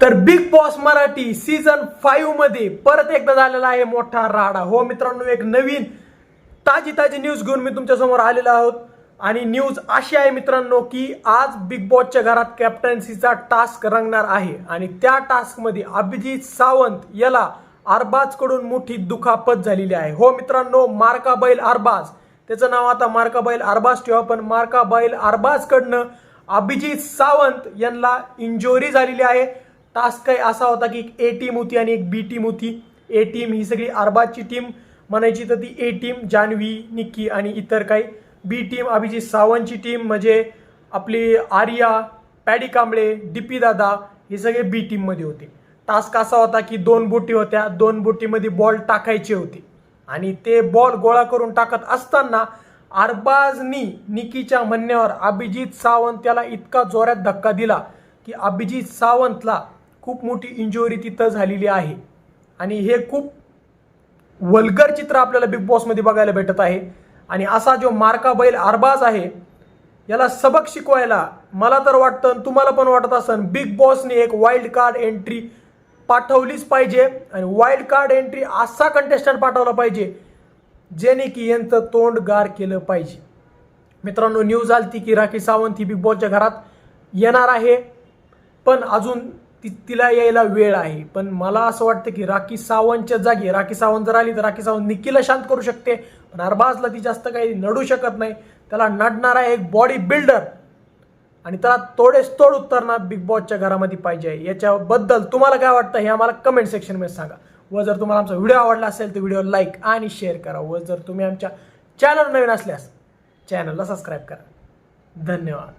तर Bigg Boss Marathi season फाईव्हमध्ये परत एकदा झालेला आहे मोठा राडा. हो मित्रांनो एक नवीन ताजी ताजी न्यूज घेऊन मी तुमच्यासमोर आलेलो आहोत. आणि न्यूज अशी आहे मित्रांनो की आज बिग बॉसच्या घरात कॅप्टन्सीचा टास्क रंगणार आहे. आणि त्या टास्कमध्ये अभिजित सावंत याला अरबाजकडून मोठी दुखापत झालेली आहे. हो मित्रांनो मार्का बैल अरबाज. त्याचं नाव आता मार्का बैल अरबाज ठेवा पण मार्का बैल अरबाजकडनं अभिजित सावंत यांना इंजोरी झालेली आहे. टास्क काही असा होता की एक ए टीम होती आणि एक बी टीम होती. ए टीम ही सगळी अरबाजची टीम म्हणायची तर ती ए टीम जान्हवी निक्की आणि इतर काही. बी टीम अभिजित सावंतची टीम म्हणजे आपली आर्या पॅडी कांबळे डीपी दादा हे सगळे बी टीममध्ये होते. टास्क असा होता की दोन बोटी होत्या. दोन बोटीमध्ये बॉल टाकायचे होते. आणि ते बॉल गोळा करून टाकत असताना अरबाजनी निकीच्या म्हणण्यावर अभिजित सावंत त्याला इतका जोरात धक्का दिला की अभिजित सावंतला खूप मोठी इंजुरी तिथं झालेली आहे. आणि हे खूप वल्गर चित्र आपल्याला बिग बॉसमध्ये बघायला भेटत आहे. आणि असा जो मार्का बैल अरबाज आहे याला सबक शिकवायला मला तर वाटतं तुम्हाला पण वाटत असन बिग बॉसने एक वाईल्ड कार्ड एंट्री पाठवलीच पाहिजे. आणि वाईल्ड कार्ड एंट्री असा कंटेस्टंट पाठवला पाहिजे जेणे की यांचं तोंड गार केलं पाहिजे. मित्रांनो न्यूज आलती की राखी सावंत ही बिग बॉसच्या घरात येणार आहे. पण अजून ती तिला यायला वेळ आहे. पण मला असं वाटतं की राखी सावंतच्या जागी राखी सावंत जर आली तर राखी सावंत निक्कीला शांत करू शकते. पण अरबाजला ती जास्त काही नडू शकत नाही. त्याला नडणारा एक बॉडी बिल्डर आणि त्याला तोडेस तोड उतरणार बिग बॉसच्या घरामध्ये पाहिजे. याच्याबद्दल तुम्हाला काय वाटतं हे आम्हाला कमेंट सेक्शनमध्ये सांगा. व जर तुम्हाला आमचा व्हिडिओ आवडला असेल तर व्हिडिओ लाईक आणि शेअर करा. व जर तुम्ही आमच्या चॅनल नवीन असल्यास चॅनलला सबस्क्राईब करा. धन्यवाद.